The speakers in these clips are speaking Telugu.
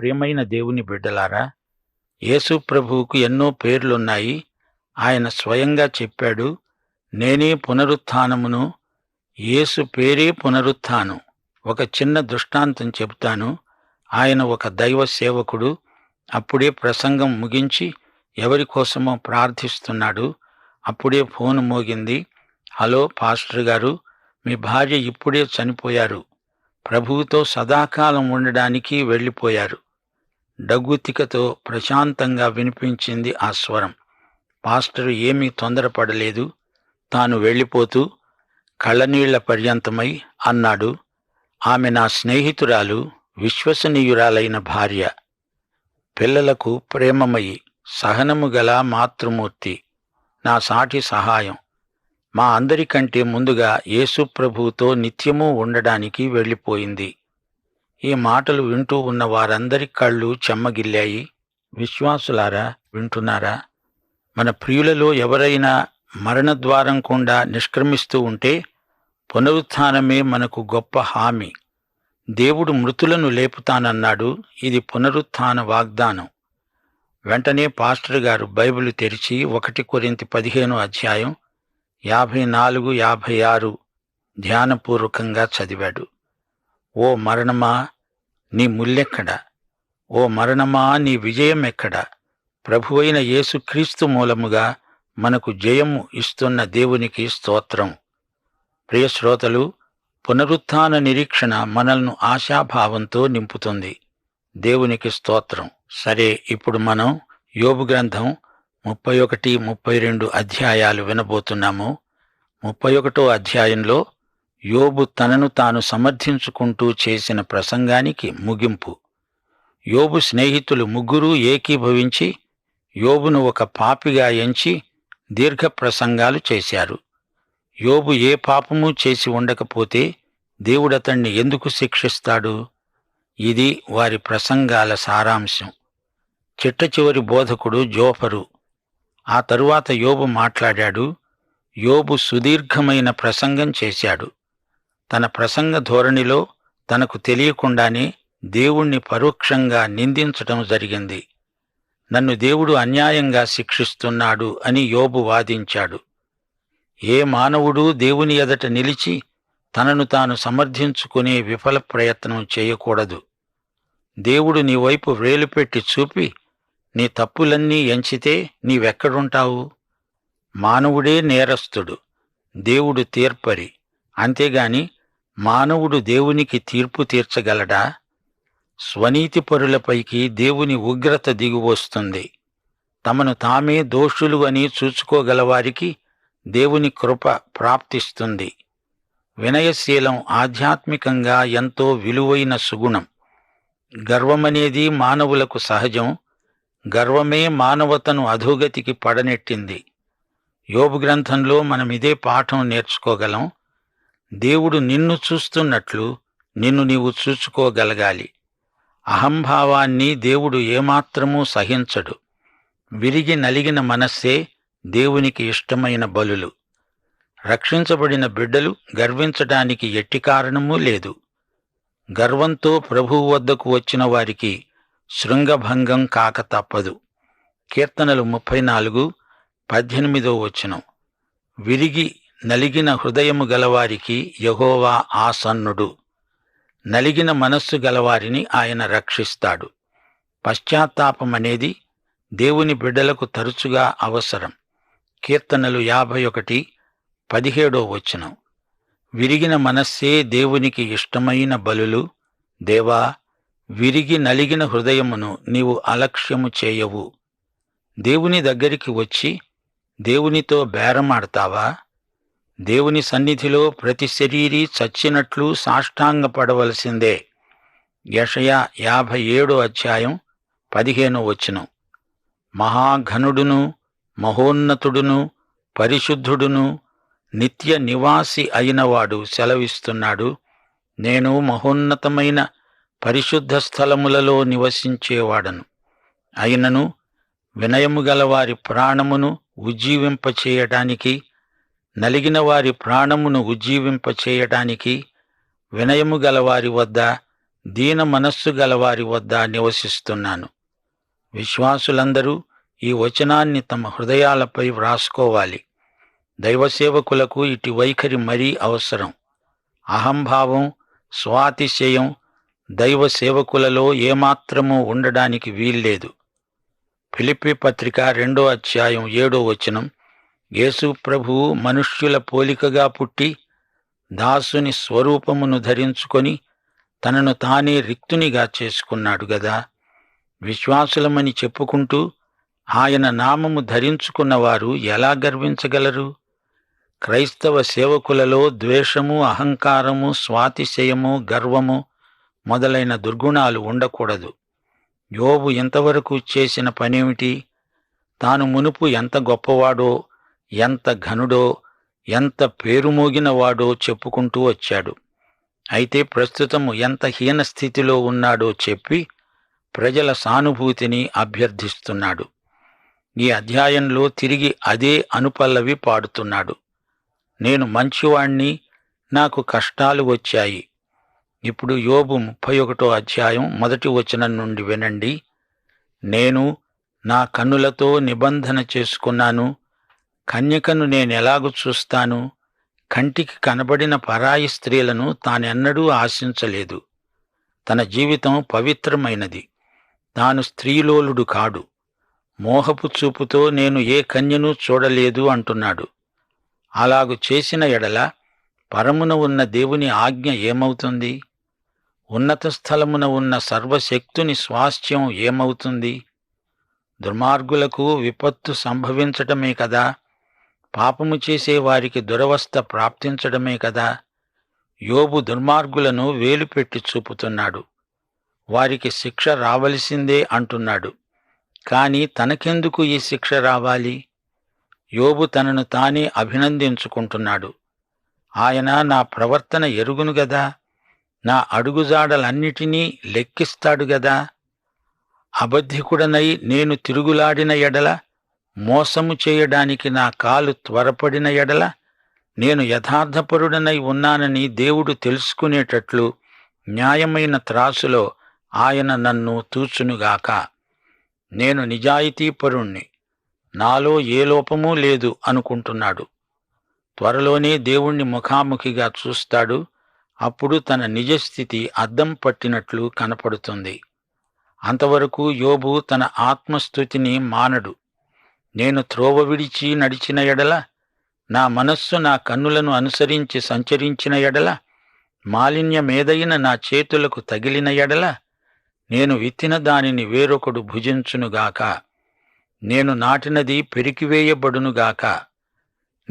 ప్రియమైన దేవుని బిడ్డలారా యేసు ప్రభువుకు ఎన్నో పేర్లున్నాయి. ఆయన స్వయంగా చెప్పాడు నేనే పునరుత్థానమును యేసు పేరే పునరుత్థానం ఒక చిన్న దృష్టాంతం చెబుతాను ఆయన ఒక దైవ సేవకుడు అప్పుడే ప్రసంగం ముగించి ఎవరి కోసమో ప్రార్థిస్తున్నాడు. అప్పుడే ఫోన్ మోగింది హలో పాస్టర్ గారు మీ భార్య ఇప్పుడే చనిపోయారు. ప్రభువుతో సదాకాలం ఉండడానికి వెళ్ళిపోయారు. డగ్గుతికతో ప్రశాంతంగా వినిపించింది ఆ స్వరం. పాస్టరు ఏమీ తొందరపడలేదు. తాను వెళ్ళిపోతూ కళ్ళనీళ్ళ పర్యంతమై అన్నాడు. ఆమె నా స్నేహితురాలు విశ్వసనీయురాలైన భార్య. పిల్లలకు ప్రేమమయి సహనము గల మాతృమూర్తి. నా సాటి సహాయం. మా అందరికంటే ముందుగా యేసు నిత్యమూ నిత్యము ఉండడానికి వెళ్ళిపోయింది. ఈ మాటలు వింటూ ఉన్న వారందరి కళ్ళు చెమ్మగిల్లాయి. విశ్వాసులారా వింటున్నారా? మన ప్రియులలో ఎవరైనా మరణద్వారం గుండా నిష్క్రమిస్తూ ఉంటే పునరుత్థానమే మనకు గొప్ప హామీ. దేవుడు మృతులను లేపుతానన్నాడు. ఇది పునరుత్థాన వాగ్దానం. వెంటనే పాస్టర్ గారు బైబిల్ తెరిచి ఒకటి కొరింత పదిహేను అధ్యాయం యాభై నాలుగు యాభై ఆరు ధ్యానపూర్వకంగా చదివాడు. ఓ మరణమా నీ ముల్లెక్కడ? ఓ మరణమా నీ విజయం ఎక్కడ? ప్రభువైన యేసుక్రీస్తు మూలముగా మనకు జయము ఇస్తున్న దేవునికి స్తోత్రం. ప్రియశ్రోతలు పునరుత్న నిరీక్షణ మనల్ని ఆశాభావంతో నింపుతుంది. దేవునికి స్తోత్రం. సరే ఇప్పుడు మనం యోబు గ్రంథం ముప్పై ఒకటి ముప్పై రెండు అధ్యాయాలు వినబోతున్నాము. ముప్పై ఒకటో అధ్యాయంలో యోబు తనను తాను సమర్థించుకుంటూ చేసిన ప్రసంగానికి ముగింపు. యోబు స్నేహితులు ముగ్గురూ ఏకీభవించి యోబును ఒక పాపిగా ఎంచి దీర్ఘ ప్రసంగాలు చేశారు. యోబు ఏ పాపము చేసి ఉండకపోతే దేవుడతణ్ణి ఎందుకు శిక్షిస్తాడు? ఇది వారి ప్రసంగాల సారాంశం. చిట్ట చివరి బోధకుడు జోఫరు. ఆ తరువాత యోబు మాట్లాడాడు యోబు సుదీర్ఘమైన ప్రసంగం చేశాడు. తన ప్రసంగ ధోరణిలో తనకు తెలియకుండానే దేవుణ్ణి పరోక్షంగా నిందించటం జరిగింది. నన్ను దేవుడు అన్యాయంగా శిక్షిస్తున్నాడు అని యోబు వాదించాడు. ఏ మానవుడు దేవుని ఎదట నిలిచి తనను తాను సమర్థించుకునే విఫల ప్రయత్నం చేయకూడదు. దేవుడు నీ వైపు వేలుపెట్టి చూపి నీ తప్పులన్నీ ఎంచితే నీవెక్కడుంటావు? మానవుడే నేరస్తుడు దేవుడు తీర్పరి. అంతేగాని మానవుడు దేవునికి తీర్పు తీర్చగలడా? స్వనీతిపరులపైకి దేవుని ఉగ్రత దిగువస్తుంది తమను తామే దోషులు అని చూచుకోగలవారికి దేవుని కృప ప్రాప్తిస్తుంది. వినయశీలం ఆధ్యాత్మికంగా ఎంతో విలువైన సుగుణం. గర్వమనేది మానవులకు సహజం. గర్వమే మానవతను అధోగతికి పడనెట్టింది. యోబు గ్రంథంలో మనం ఇదే పాఠం నేర్చుకోగలం. దేవుడు నిన్ను చూస్తున్నట్లు నిన్ను నీవు చూసుకోగలగాలి అహంభావాన్ని దేవుడు ఏమాత్రమూ సహించడు. విరిగి నలిగిన మనస్సే దేవునికి ఇష్టమైన బలులు. రక్షించబడిన బిడ్డలు గర్వించడానికి ఎట్టి కారణమూ లేదు. గర్వంతో ప్రభువు వద్దకు వచ్చిన వారికి శృంగభంగం కాక తప్పదు. కీర్తనలు ముప్పై నాలుగు పద్దెనిమిదో వచనం. విరిగి నలిగిన హృదయము గలవారికి యహోవా ఆసన్నుడు. నలిగిన మనస్సు గలవారిని ఆయన రక్షిస్తాడు. పశ్చాత్తాపం అనేది దేవుని బిడ్డలకు తరచుగా అవసరం. కీర్తనలు యాభై ఒకటి పదిహేడో వచనం. విరిగిన మనస్సే దేవునికి ఇష్టమైన బలులు. దేవా విరిగి నలిగిన హృదయమును నీవు అలక్ష్యము చేయవు. దేవుని దగ్గరికి వచ్చి దేవునితో బేరమాడతావా? దేవుని సన్నిధిలో ప్రతి శరీరీ చచ్చినట్లు సాష్టాంగపడవలసిందే. యషయా యాభై ఏడో అధ్యాయం పదిహేనో వచనం. మహాఘనుడును మహోన్నతుడును పరిశుద్ధుడును నిత్య నివాసి అయినవాడు సెలవిస్తున్నాడు. నేను మహోన్నతమైన పరిశుద్ధ స్థలములలో నివసించేవాడను. అయినను వినయము గల వారి ప్రాణమును ఉజ్జీవింపచేయటానికి నలిగిన వారి ప్రాణమును ఉజ్జీవింపచేయటానికి వినయము గలవారి వద్ద దీన మనస్సు గలవారి వద్ద నివసిస్తున్నాను. విశ్వాసులందరూ ఈ వచనాన్ని తమ హృదయాలపై వ్రాసుకోవాలి. దైవసేవకులకు ఇటు వైఖరి మరీ అవసరం. అహంభావం స్వాతిశయం దైవ సేవకులలో ఏమాత్రమూ ఉండడానికి వీల్లేదు. ఫిలిపి పత్రిక రెండో అధ్యాయం ఏడో వచనం యేసు ప్రభువు మనుష్యుల పోలికగా పుట్టి దాసుని స్వరూపమును ధరించుకొని తనను తానే రిక్తునిగా చేసుకున్నాడు గదా. విశ్వాసులమని చెప్పుకుంటూ ఆయన నామము ధరించుకున్నవారు ఎలా గర్వించగలరు? క్రైస్తవ సేవకులలో ద్వేషము అహంకారము స్వాతిశయము గర్వము మొదలైన దుర్గుణాలు ఉండకూడదు. యోబు ఇంతవరకు చేసిన పనేమిటి? తాను మునుపు ఎంత గొప్పవాడో ఎంత ఘనుడో ఎంత పేరుమోగినవాడో చెప్పుకుంటూ వచ్చాడు. అయితే ప్రస్తుతము ఎంత హీన స్థితిలో ఉన్నాడో చెప్పి ప్రజల సానుభూతిని అభ్యర్థిస్తున్నాడు. ఈ అధ్యాయంలో తిరిగి అదే అనుపల్లవి పాడుతున్నాడు. నేను మంచివాణ్ణి నాకు కష్టాలు వచ్చాయి. ఇప్పుడు యోబు ముప్పై ఒకటో అధ్యాయం మొదటి వచనం నుండి వినండి. నేను నా కన్నులతో నిబంధన చేసుకున్నాను. కన్యకను నేనెలాగు చూస్తాను? కంటికి కనబడిన పరాయి స్త్రీలను తానెన్నడూ ఆశించలేదు. తన జీవితం పవిత్రమైనది. తాను స్త్రీలోలుడు కాడు. మోహపు చూపుతో నేను ఏ కన్యను చూడలేదు అంటున్నాడు. అలాగు చేసిన ఎడల పరమున ఉన్న దేవుని ఆజ్ఞ ఏమవుతుంది? ఉన్నత స్థలమున ఉన్న సర్వశక్తుని స్వాస్థ్యం ఏమవుతుంది? దుర్మార్గులకు విపత్తు సంభవించటమే కదా పాపము చేసే వారికి దురవస్థ ప్రాప్తించడమే కదా. యోబు దుర్మార్గులను వేలుపెట్టి చూపుతున్నాడు. వారికి శిక్ష రావలసిందే అంటున్నాడు. కాని తనకెందుకు ఈ శిక్ష రావాలి? యోబు తనను తానే అభినందించుకుంటున్నాడు. ఆయన నా ప్రవర్తన ఎరుగును గదా. నా అడుగుజాడలన్నిటినీ లెక్కిస్తాడు గదా. అబద్ధికుడనై నేను తిరుగులాడిన ఎడల మోసము చేయడానికి నా కాలు త్వరపడిన ఎడల నేను యథార్థపరుడనై ఉన్నానని దేవుడు తెలుసుకునేటట్లు న్యాయమైన త్రాసులో ఆయన నన్ను తూచునుగాక. నేను నిజాయితీపరుణ్ణి. నాలో ఏ లోపమూ లేదు అనుకుంటున్నాడు. త్వరలోనే దేవుణ్ణి ముఖాముఖిగా చూస్తాడు. అప్పుడు తన నిజస్థితి అద్దం పట్టినట్లు కనపడుతుంది. అంతవరకు యోబు తన ఆత్మస్థుతిని మానడు. నేను త్రోవ విడిచి నడిచిన ఎడల నా మనస్సు నా కన్నులను అనుసరించి సంచరించిన ఎడల మాలిన్యమేదైన నా చేతులకు తగిలిన ఎడల నేను విత్తిన దానిని వేరొకడు భుజించునుగాక. నేను నాటినది పెరికివేయబడునుగాక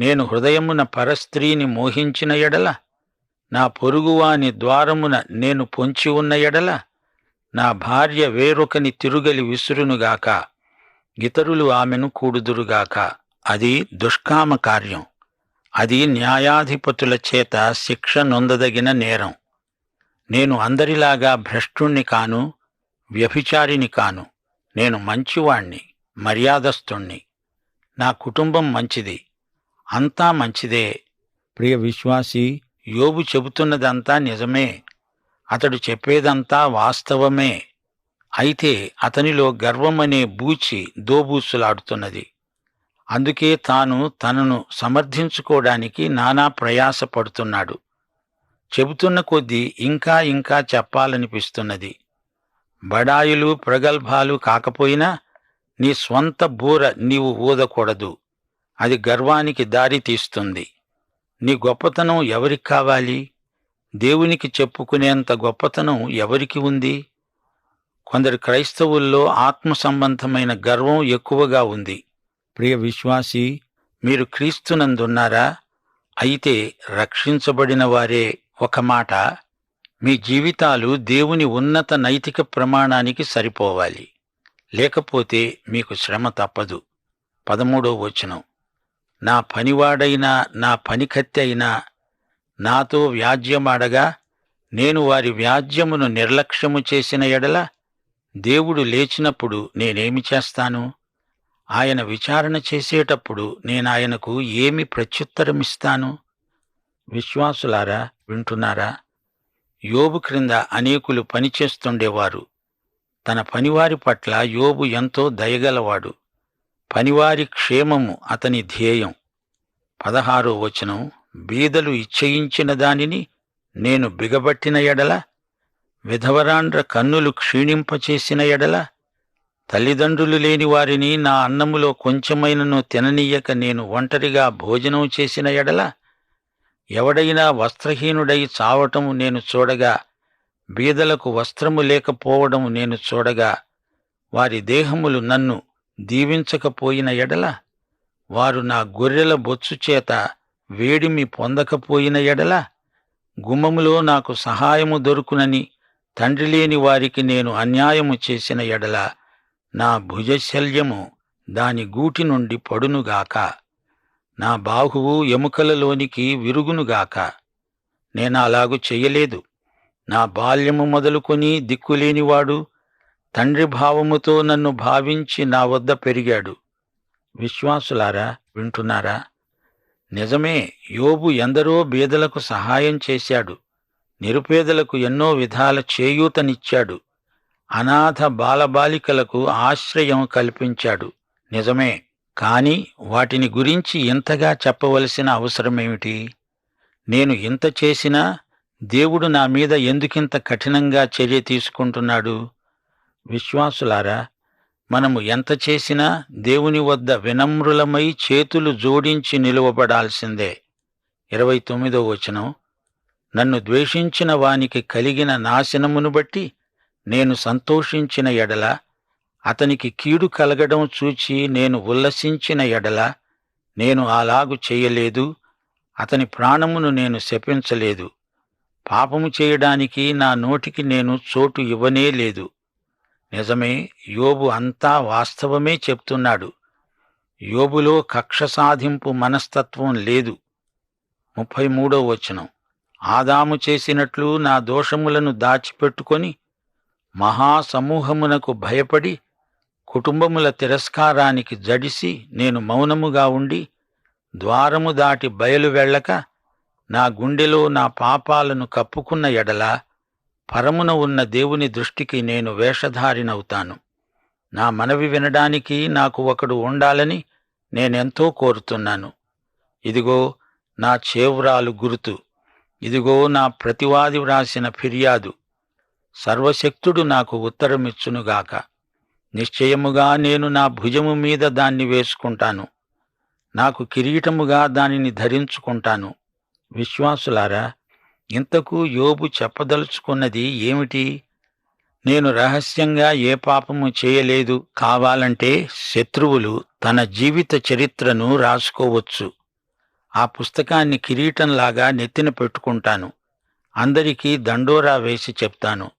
నేను హృదయమున పరస్త్రీని మోహించిన ఎడల నా పొరుగువాని ద్వారమున నేను పొంచి ఉన్న ఎడల నా భార్య వేరొకని తిరుగలి విసురునుగాక. ఇతరులు ఆమెను కూడుదురుగాక. అది దుష్కామ కార్యం. అది న్యాయాధిపతుల చేత శిక్ష నొందదగిన నేరం. నేను అందరిలాగా భ్రష్టుణ్ణి కాను వ్యభిచారిని కాను. నేను మంచివాణ్ణి మర్యాదస్తుణ్ణి నా కుటుంబం మంచిది. అంతా మంచిదే. ప్రియ విశ్వాసి యోబు చెబుతున్నదంతా నిజమే. అతడు చెప్పేదంతా వాస్తవమే. అయితే అతనిలో గర్వమనే బూచి దోబూసులాడుతున్నది. అందుకే తాను తనను సమర్థించుకోవడానికి నానా ప్రయాస పడుతున్నాడు చెబుతున్న కొద్దీ ఇంకా ఇంకా చెప్పాలనిపిస్తున్నది. బడాయిలు ప్రగల్భాలు కాకపోయినా నీ స్వంత బూర నీవు ఊదకూడదు. అది గర్వానికి దారి తీస్తుంది. నీ గొప్పతనం ఎవరికి కావాలి? దేవునికి చెప్పుకునేంత గొప్పతనం ఎవరికి ఉంది? కొందరు క్రైస్తవుల్లో ఆత్మ సంబంధమైన గర్వం ఎక్కువగా ఉంది. ప్రియ విశ్వాసి మీరు క్రీస్తునందున్నారా? అయితే రక్షించబడిన వారే ఒక మాట మీ జీవితాలు దేవుని ఉన్నత నైతిక ప్రమాణానికి సరిపోవాలి. లేకపోతే మీకు శ్రమ తప్పదు. పదమూడో వచనం. నా పనివాడైనా నా పనికత్తె అయినా నాతో వ్యాజ్యమాడగా నేను వారి వ్యాజ్యమును నిర్లక్ష్యము చేసిన ఎడల దేవుడు లేచినప్పుడు నేనేమి చేస్తాను? ఆయన విచారణ చేసేటప్పుడు నేనాయనకు ఏమి ప్రత్యుత్తరమిస్తాను? విశ్వాసులారా వింటున్నారా? యోబు క్రింద అనేకులు పనిచేస్తుండేవారు తన పనివారి పట్ల యోబు ఎంతో దయగలవాడు. పనివారి క్షేమము అతని ధ్యేయం. పదహారో వచనం బీదలు ఇచ్చయించిన దానిని నేను బిగబట్టిన ఎడల విధవరాండ్ర కన్నులు క్షీణింపచేసిన ఎడల తల్లిదండ్రులు లేని వారిని నా అన్నములో కొంచెమైనను తిననీయక నేను ఒంటరిగా భోజనం చేసిన ఎడల ఎవడైనా వస్త్రహీనుడై చావటం నేను చూడగా బీదలకు వస్త్రము లేకపోవడం నేను చూడగా వారి దేహములు నన్ను దీవించకపోయిన ఎడల వారు నా గొర్రెల బొచ్చు చేత వేడిమి పొందకపోయిన ఎడల గుమ్మములో నాకు సహాయము దొరుకునని తండ్రి లేని వారికి నేను అన్యాయము చేసిన ఎడల నా భుజశల్యము దాని గూటి నుండి పడునుగాక. నా బాహువు ఎముకలలోనికి విరుగునుగాక. నేను అలాగు చెయ్యలేదు నా బాల్యము మొదలుకొని దిక్కులేనివాడు తండ్రి భావముతో నన్ను భావించి నా వద్ద పెరిగాడు. విశ్వాసులారా వింటున్నారా? నిజమే యోబు ఎందరో బీదలకు సహాయం చేశాడు. నిరుపేదలకు ఎన్నో విధాల చేయూతనిచ్చాడు. అనాథ బాలబాలికలకు ఆశ్రయం కల్పించాడు. నిజమే కాని వాటిని గురించి ఇంతగా చెప్పవలసిన అవసరమేమిటి? నేను ఇంత చేసినా దేవుడు నా మీద ఎందుకింత కఠినంగా చర్య తీసుకుంటున్నాడు? విశ్వాసులారా మనము ఎంత చేసినా దేవుని వద్ద వినమ్రులమై చేతులు జోడించి నిలువబడాల్సిందే. ఇరవై తొమ్మిదో వచనం. నన్ను ద్వేషించిన వానికి కలిగిన నాశనమును బట్టి నేను సంతోషించిన ఎడల అతనికి కీడు కలగడం చూచి నేను ఉల్లసించిన ఎడల నేను అలాగు చేయలేదు అతని ప్రాణమును నేను శపించలేదు. పాపము చేయడానికి నా నోటికి నేను చోటు ఇవ్వనే లేదు. నిజమే యోబు అంతా వాస్తవమే చెప్తున్నాడు. యోబులో కక్ష సాధింపు మనస్తత్వం లేదు. ముప్పై మూడో వచనం. ఆదాము చేసినట్లు నా దోషములను దాచిపెట్టుకొని మహాసమూహమునకు భయపడి కుటుంబముల తిరస్కారానికి జడిసి నేను మౌనముగా ఉండి ద్వారము దాటి బయలు వెళ్ళక నా గుండెలో నా పాపాలను కప్పుకున్న ఎడల పరమున ఉన్న దేవుని దృష్టికి నేను వేషధారినవుతాను. నా మనవి వినడానికి నాకు ఒకడు ఉండాలని నేనెంతో కోరుతున్నాను. ఇదిగో నా చేవ్రాలు గుర్తు. ఇదిగో నా ప్రతివాది వ్రాసిన ఫిర్యాదు. సర్వశక్తుడు నాకు ఉత్తరమిచ్చునుగాక. నిశ్చయముగా నేను నా భుజము మీద దాన్ని వేసుకుంటాను. నాకు కిరీటముగా దానిని ధరించుకుంటాను. విశ్వాసులారా ఇంతకు యోబు చెప్పదలుచుకున్నది ఏమిటి? నేను రహస్యంగా ఏ పాపము చేయలేదు. కావాలంటే శత్రువులు తన జీవిత చరిత్రను రాసుకోవచ్చు. ఆ పుస్తకాన్ని కిరీటంలాగా నెత్తిన పెట్టుకుంటాను. అందరికీ దండోరా వేసి చెప్తాను.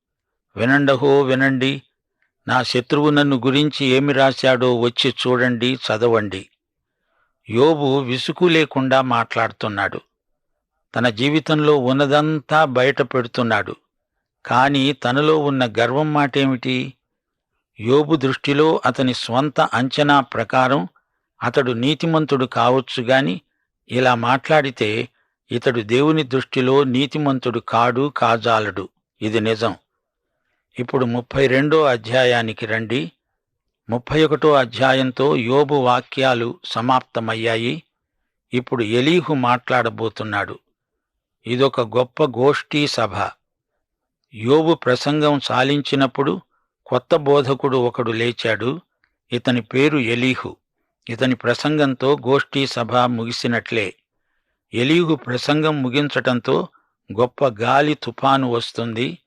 వినండహో వినండి. నా శత్రువు నన్ను గురించి ఏమి రాశాడో వచ్చి చూడండి చదవండి. యోబు విసుగు లేకుండా మాట్లాడుతున్నాడు. తన జీవితంలో ఉన్నదంతా బయట పెడుతున్నాడు. కానీ తనలో ఉన్న గర్వం మాటేమిటి? యోబు దృష్టిలో అతని స్వంత అంచనా ప్రకారం అతడు నీతిమంతుడు కావచ్చు గాని ఇలా మాట్లాడితే ఇతడు దేవుని దృష్టిలో నీతిమంతుడు కాడు కాజాలడు. ఇది నిజం. ఇప్పుడు ముప్పై రెండో అధ్యాయానికి రండి. ముప్పై ఒకటో అధ్యాయంతో యోబు వాక్యాలు సమాప్తమయ్యాయి. ఇప్పుడు ఎలీహు మాట్లాడబోతున్నాడు. ఇదొక గొప్ప గోష్ఠీ సభ. యోబు ప్రసంగం సాలించినప్పుడు కొత్త బోధకుడు ఒకడు లేచాడు. ఇతని పేరు ఎలీహు. ఇతని ప్రసంగంతో గోష్ఠీ సభ ముగిసినట్లే. ఎలియుగు ప్రసంగం ముగించటంతో గొప్ప గాలి తుఫాను వస్తుంది.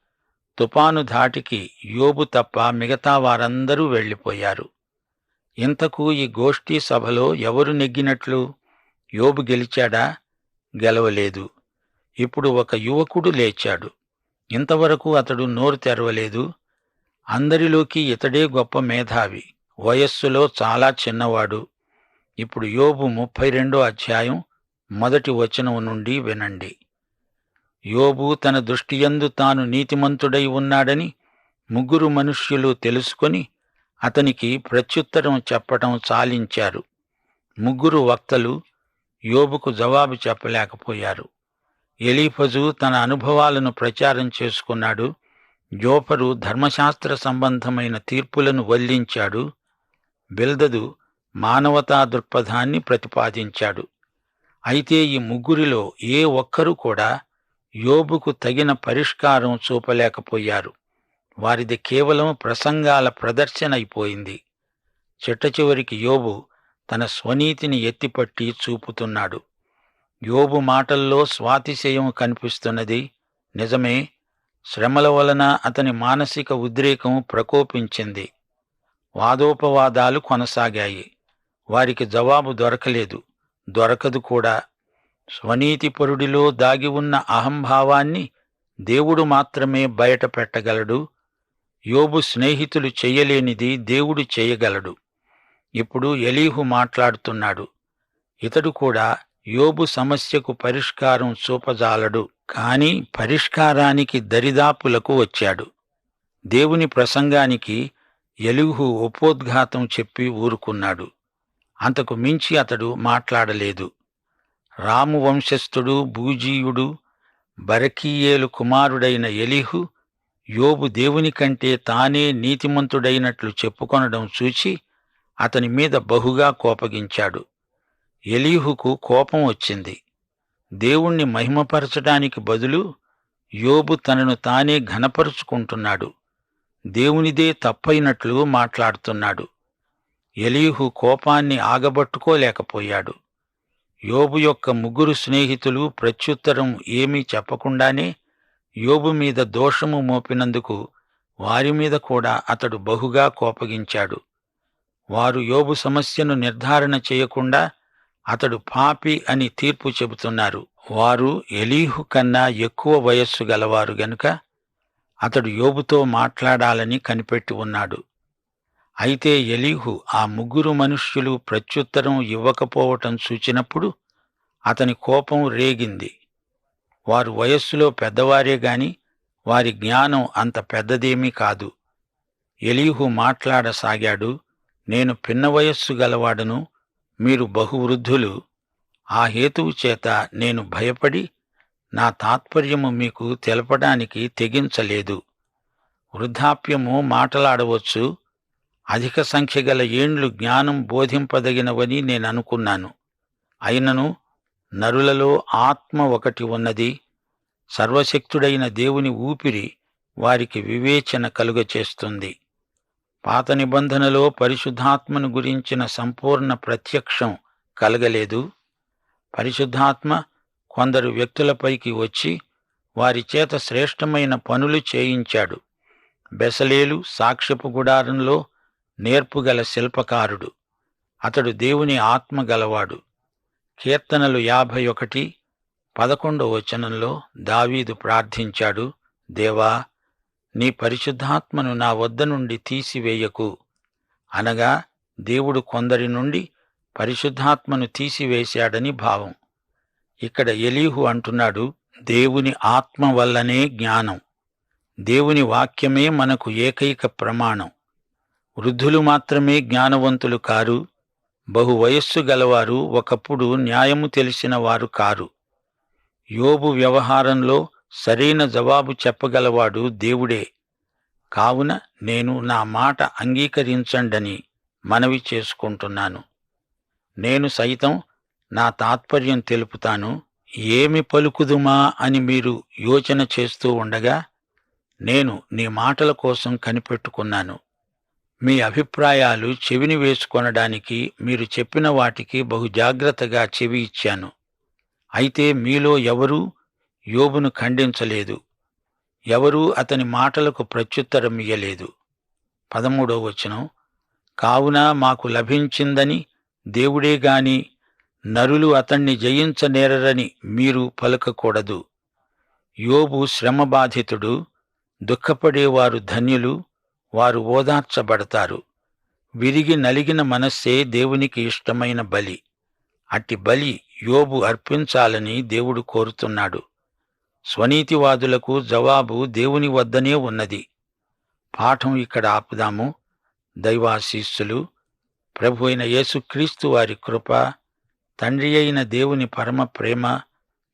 తుపాను ధాటికి యోబు తప్ప మిగతా వారందరూ వెళ్ళిపోయారు. ఇంతకు ఈ గోష్ఠీ సభలో ఎవరు నెగ్గినట్లు? యోబు గెలిచాడా? గెలవలేదు. ఇప్పుడు ఒక యువకుడు లేచాడు. ఇంతవరకు అతడు నోరు తెరవలేదు. అందరిలోకి ఇతడే గొప్ప మేధావి. వయస్సులో చాలా చిన్నవాడు. ఇప్పుడు యోబు ముప్పై రెండో అధ్యాయం మొదటి వచనం నుండి వినండి. యోబు తన దృష్టియందు తాను నీతిమంతుడై ఉన్నాడని ముగ్గురు మనుష్యులు తెలుసుకొని అతనికి ప్రత్యుత్తరం చెప్పటం చాలించారు ముగ్గురు వక్తలు యోబుకు జవాబు చెప్పలేకపోయారు. ఎలీఫజు తన అనుభవాలను ప్రచారం చేసుకున్నాడు. జోఫరు ధర్మశాస్త్ర సంబంధమైన తీర్పులను వల్లించాడు. బిల్దదు మానవతా దృక్పథాన్ని ప్రతిపాదించాడు. అయితే ఈ ముగ్గురిలో ఏ ఒక్కరూ కూడా యోబుకు తగిన పరిష్కారం చూపలేకపోయారు. వారిది కేవలం ప్రసంగాల ప్రదర్శన అయిపోయింది చిట్ట చివరికి యోబు తన స్వనీతిని ఎత్తిపట్టి చూపుతున్నాడు. యోబు మాటల్లో స్వాతిశయం కనిపిస్తున్నది. నిజమే శ్రమల వలన అతని మానసిక ఉద్రేకం ప్రకోపించింది. వాదోపవాదాలు కొనసాగాయి. వారికి జవాబు దొరకలేదు. దొరకదు కూడా. స్వనీతిపరుడిలో దాగి ఉన్న అహంభావాన్ని దేవుడు మాత్రమే బయట పెట్టగలడు యోబు స్నేహితులు చెయ్యలేనిది దేవుడు చేయగలడు. ఇప్పుడు ఎలీహు మాట్లాడుతున్నాడు. ఇతడు కూడా యోబు సమస్యకు పరిష్కారం చూపజాలడు. కాని పరిష్కారానికి దరిదాపులకు వచ్చాడు. దేవుని ప్రసంగానికి ఎలుహు ఉపోద్ఘాతం చెప్పి ఊరుకున్నాడు. అంతకు మించి అతడు మాట్లాడలేదు. రాము వంశస్థుడు భూజీయుడు బరకీయేలు కుమారుడైన ఎలిహు యోబు దేవుని కంటే తానే నీతిమంతుడైనట్లు చెప్పుకొనడం చూచి అతని మీద బహుగా కోపగించాడు. ఎలీహుకు కోపం వచ్చింది. దేవుణ్ణి మహిమపరచడానికి బదులు యోబు తనను తానే ఘనపరుచుకుంటున్నాడు. దేవునిదే తప్పైనట్లు మాట్లాడుతున్నాడు. ఎలీహు కోపాన్ని ఆగబట్టుకోలేకపోయాడు. యోబు యొక్క ముగ్గురు స్నేహితులు ప్రత్యుత్తరం ఏమీ చెప్పకుండానే యోబు మీద దోషము మోపినందుకు వారి మీద కూడా అతడు బహుగా కోపగించాడు. వారు యోబు సమస్యను నిర్ధారణ చేయకుండా అతడు పాపి అని తీర్పు చెబుతున్నారు. వారు ఎలీహు కన్నా ఎక్కువ వయస్సు గలవారు గనుక అతడు యోబుతో మాట్లాడాలని కనిపెట్టి ఉన్నాడు. అయితే ఎలీహు ఆ ముగ్గురు మనుష్యులు ప్రత్యుత్తరం ఇవ్వకపోవటం చూచినప్పుడు అతని కోపం రేగింది. వారు వయస్సులో పెద్దవారే గాని వారి జ్ఞానం అంత పెద్దదేమీ కాదు. ఎలీహు మాట్లాడసాగాడు నేను పిన్న వయస్సు గలవాడను మీరు బహువృద్ధులు. ఆ హేతువు చేత నేను భయపడి నా తాత్పర్యము మీకు తెలపడానికి తెగించలేదు. వృద్ధాప్యము మాటలాడవచ్చు. అధిక సంఖ్య గల ఏండ్లు జ్ఞానం బోధింపదగినవని నేను అనుకున్నాను అయినను నరులలో ఆత్మ ఒకటి ఉన్నది. సర్వశక్తుడైన దేవుని ఊపిరి వారికి వివేచన కలుగచేస్తుంది. పాత నిబంధనలో పరిశుద్ధాత్మను గురించిన సంపూర్ణ ప్రత్యక్షం కలగలేదు. పరిశుద్ధాత్మ కొందరు వ్యక్తులపైకి వచ్చి వారి చేత శ్రేష్టమైన పనులు చేయించాడు. బెసలేలు సాక్ష్యపు గుడారంలో నేర్పుగల శిల్పకారుడు. అతడు దేవుని ఆత్మ గలవాడు. కీర్తనలు యాభై ఒకటి పదకొండవ వచనంలో దావీదు ప్రార్థించాడు దేవా నీ పరిశుద్ధాత్మను నా వద్ద నుండి తీసివేయకు. అనగా దేవుడు కొందరి నుండి పరిశుద్ధాత్మను తీసివేశాడని భావం. ఇక్కడ ఎలీహు అంటున్నాడు దేవుని ఆత్మ వల్లనే జ్ఞానం. దేవుని వాక్యమే మనకు ఏకైక ప్రమాణం. వృద్ధులు మాత్రమే జ్ఞానవంతులు కారు. బహువయస్సు గలవారు ఒకప్పుడు న్యాయము తెలిసిన వారు కారు. యోబు వ్యవహారంలో సరైన జవాబు చెప్పగలవాడు దేవుడే. కావున నేను నా మాట అంగీకరించండని మనవి చేసుకుంటున్నాను. నేను సైతం నా తాత్పర్యం తెలుపుతాను. ఏమి పలుకుదుమా అని మీరు యోచన చేస్తూ ఉండగా నేను నీ మాటల కోసం కనిపెట్టుకున్నాను. మీ అభిప్రాయాలు చెవిని వేసుకొనడానికి మీరు చెప్పిన వాటికి బహు జాగ్రత్తగా చెవి ఇచ్చాను. అయితే మీలో ఎవరూ యోబును ఖండించలేదు. ఎవరూ అతని మాటలకు ప్రత్యుత్తరం ఇయ్యలేదు. పదమూడో వచనం కావున మాకు లభించిందని దేవుడే గాని నరులు అతణ్ణి జయించనేరరని మీరు పలకకూడదు. యోబు శ్రమబాధితుడు దుఃఖపడేవారు ధన్యులు వారు ఓదార్చబడతారు. విరిగి నలిగిన మనస్సే దేవునికి ఇష్టమైన బలి. అట్టి బలి యోబు అర్పించాలని దేవుడు కోరుతున్నాడు. స్వనీతివాదులకు జవాబు దేవుని వద్దనే ఉన్నది. పాఠం ఇక్కడ ఆపుదాము. దైవాశీస్సులు ప్రభు అయిన యేసుక్రీస్తు వారి కృప తండ్రి అయిన దేవుని పరమ ప్రేమ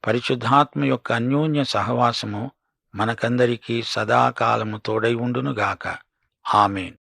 పరిశుద్ధాత్మ యొక్క అన్యోన్య సహవాసము మనకందరికీ సదాకాలము తోడై ఉండునుగాక. ఆమెన్.